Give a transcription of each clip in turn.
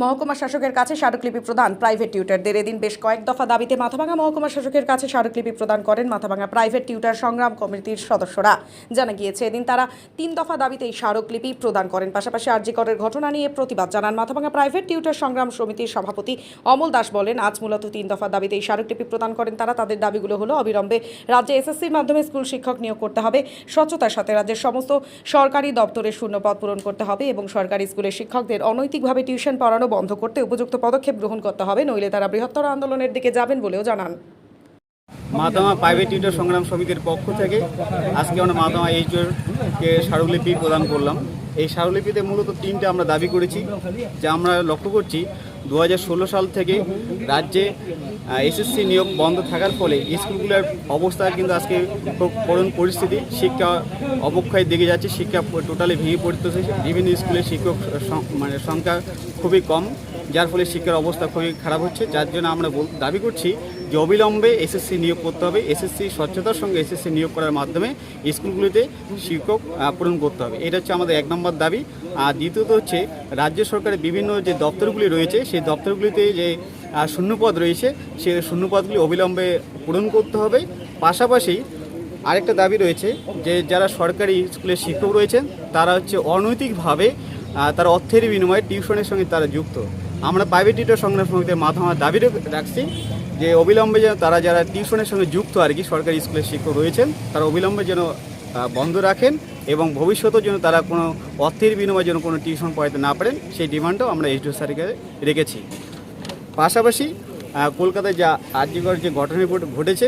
মহকুমা শাসকের কাছে স্মারকলিপি প্রদান প্রাইভেট টিউটারদের। এদিন বেশ কয়েক দফা দাবিতে মাথাভাঙা মহকুমা শাসকের কাছে স্মারকলিপি প্রদান করেন মাথাভাঙা প্রাইভেট টিউটার সংগ্রাম কমিটির সদস্যরা। জানা গিয়েছে, এদিন তারা তিন দফা দাবিতে এই স্মারকলিপি প্রদান করেন। পাশাপাশি আরজিকরের ঘটনা নিয়ে প্রতিবাদ জানান মাথাভাঙা প্রাইভেট টিউটার সংগ্রাম সমিতির সভাপতি অমল দাস বলেন, আজ মূলত তিন দফা দাবিতে এই স্মারকলিপি প্রদান করেন তারা। তাদের দাবিগুলো হলো, অবিলম্বে রাজ্যে এসএসসির মাধ্যমে স্কুল শিক্ষক নিয়োগ করতে হবে, স্বচ্ছতার সাথে রাজ্যের সমস্ত সরকারি দপ্তরের শূন্যপদ পূরণ করতে হবে এবং সরকারি স্কুলের শিক্ষকদের অনৈতিকভাবে টিউশন পড়ানো বন্ধ করতে উপযুক্ত পদক্ষেপ গ্রহণ করতে হবে, নইলে তারা বৃহত্তর আন্দোলনের দিকে যাবেন বলেও জানান। মাতামা প্রাইভেট টিউটর সংগ্রাম সমিতির পক্ষ থেকে আজকে আমরা মাতামা এইচকে স্মারকলিপি প্রদান করলাম। এই স্মারলিপিতে মূলত তিনটা আমরা দাবি করেছি, যা আমরা লক্ষ্য করছি দু হাজার ষোলো সাল থেকে রাজ্যে এসএসসি নিয়োগ বন্ধ থাকার ফলে স্কুলগুলোর অবস্থা কিন্তু আজকে করুণ পরিস্থিতি, শিক্ষা অবক্ষয় দিকে যাচ্ছে, শিক্ষা টোটালি ভেঙে পড়তেছে, বিভিন্ন স্কুলের শিক্ষক মানে সংখ্যা খুবই কম। যার ফলে শিক্ষার অবস্থা খুবই খারাপ হচ্ছে, যার জন্য আমরা দাবি করছি যে অবিলম্বে এসএসসি নিয়োগ করতে হবে, এসএসসি স্বচ্ছতার সঙ্গে এসএসসি নিয়োগ করার মাধ্যমে স্কুলগুলিতে শিক্ষক পূরণ করতে হবে। এটা হচ্ছে আমাদের এক নম্বর দাবি। আর দ্বিতীয়ত হচ্ছে, রাজ্য সরকারের বিভিন্ন যে দপ্তরগুলি রয়েছে, সেই দপ্তরগুলিতে যে শূন্যপদ রয়েছে সেই শূন্যপদগুলি অবিলম্বে পূরণ করতে হবে। পাশাপাশি আরেকটা দাবি রয়েছে যে, যারা সরকারি স্কুলের শিক্ষক রয়েছেন, তারা হচ্ছে অনৈতিকভাবে তারা অর্থের বিনিময়ে টিউশনের সঙ্গে তারা যুক্ত। আমরা প্রাইভেট টিউটর সংগ্রাম সমিতির মাধ্যমে দাবি রেখ- রাখছি যে অবিলম্বে যেন তারা যারা টিউশনের সঙ্গে যুক্ত আর কি সরকারি স্কুলের শিক্ষক রয়েছেন তারা অবিলম্বে যেন বন্ধ রাখেন এবং ভবিষ্যতেও যেন তারা কোনো অর্থের বিনিময়ে যেন কোনো টিউশন পড়াতে না পারেন সেই ডিমান্ডও আমরা এইচডিও স্যারকে রেখেছি। পাশাপাশি কলকাতায় যা আর্যকর যে ঘটনা ঘট- ঘটেছে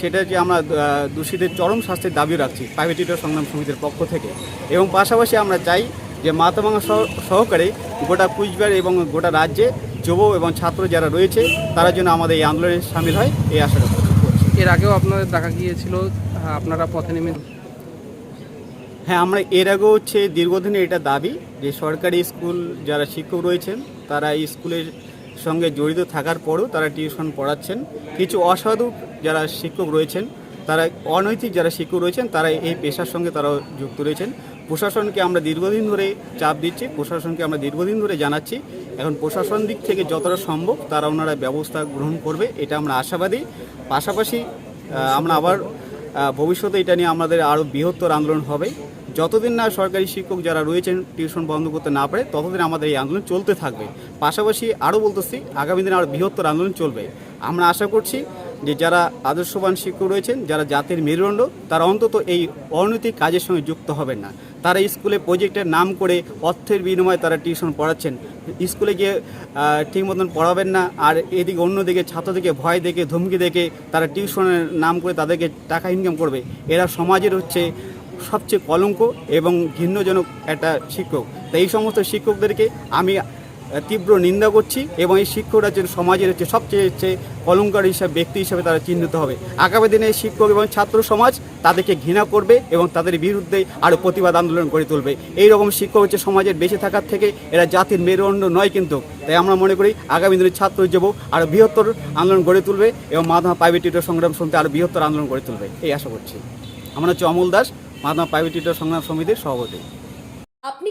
সেটা যে আমরা আহ, দোষীদের চরম শাস্তির দাবি রাখছি প্রাইভেট টিউটর সংগ্রাম সমিতির পক্ষ থেকে। এবং পাশাপাশি আমরা চাই যে মাথাভাঙা সহ- সহকারে গোটা কুচবিহার এবং গোটা রাজ্যে যুব এবং ছাত্র যারা রয়েছে তারা যেন আমাদের এই আন্দোলনে সামিল হয় এই আশা করছি। এর আগেও আপনাদের দেখা গিয়েছিল আপনারা পথে নেমে হ্যাঁ আমরা এর আগেও হচ্ছে দীর্ঘদিনের এটা দাবি যে সরকারি স্কুল যারা শিক্ষক রয়েছেন তারা এই স্কুলের সঙ্গে জড়িত থাকার পরও তারা টিউশন পড়াচ্ছেন। কিছু অসাধু যারা শিক্ষক রয়েছেন তারা অনৈতিক যারা শিক্ষক রয়েছেন, তারা এই পেশার সঙ্গে তারা যুক্ত রয়েছেন। প্রশাসনকে আমরা দীর্ঘদিন ধরে চাপ দিচ্ছি, প্রশাসনকে আমরা দীর্ঘদিন ধরে জানাচ্ছি। এখন প্রশাসন দিক থেকে যতটা সম্ভব তারা ওনারা ব্যবস্থা গ্রহণ করবে, এটা আমরা আশাবাদী। পাশাপাশি আমরা আবার ভবিষ্যতে এটা নিয়ে আমাদের আরও বৃহত্তর আন্দোলন হবে। যতদিন না সরকারি শিক্ষক যারা রয়েছেন টিউশন বন্ধ করতে না পারে, ততদিন আমাদের এই আন্দোলন চলতে থাকবে। পাশাপাশি আরও বলতেছি, আগামী দিনে আরও বৃহত্তর আন্দোলন চলবে। আমরা আশা করছি যে যারা আদর্শবান শিক্ষক রয়েছেন, যারা জাতির মেরুদণ্ড, তারা অন্তত এই অনৈতিক কাজের সঙ্গে যুক্ত হবেন না। তারা স্কুলে প্রজেক্টের নাম করে অর্থের বিনিময়ে তারা টিউশন পড়াচ্ছেন। স্কুলে গিয়ে ঠিক মতন পড়াবেন না, আর এদিকে অন্যদিকে ছাত্রদেরকে ভয় দেখে, ধমকি দেখে তারা টিউশনের নাম করে তাদেরকে টাকা ইনকাম করবে। এরা সমাজের হচ্ছে সবচেয়ে কলঙ্ক এবং ঘৃণ্যজনক একটা শিক্ষক। তাই এই সমস্ত শিক্ষকদেরকে আমি তীব্র নিন্দা করছি এবং এই শিক্ষকরা যে সমাজের হচ্ছে সবচেয়ে হচ্ছে কলঙ্কার হিসাবে ব্যক্তি হিসাবে তারা চিহ্নিত হবে। আগামী দিনে শিক্ষক এবং ছাত্র সমাজ তাদেরকে ঘৃণা করবে এবং তাদের বিরুদ্ধে আরও প্রতিবাদ আন্দোলন করে তুলবে। এই রকম শিক্ষক হচ্ছে সমাজের বেঁচে থাকার থেকে এরা জাতির মেরুদণ্ড নয় কিন্তু। তাই আমরা মনে করি আগামী দিনে ছাত্র যুবক আরও বৃহত্তর আন্দোলন গড়ে তুলবে এবং মাধমা প্রাইভেট টিউটর সংগ্রাম সমিতি আরও বৃহত্তর আন্দোলন গড়ে তুলবে। এই আশা করছি। আমরা হচ্ছে অমল দাস মাধমা প্রাইভেট টিউটর সংগ্রাম সমিতির সভাপতি। আপনি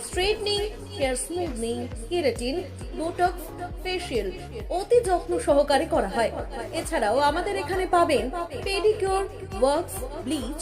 straightening hair smoothing keratin botox facial অতি যত্ন সহকারে করা হয়। এছাড়াও আমাদের এখানে পাবেন pedicure works bleach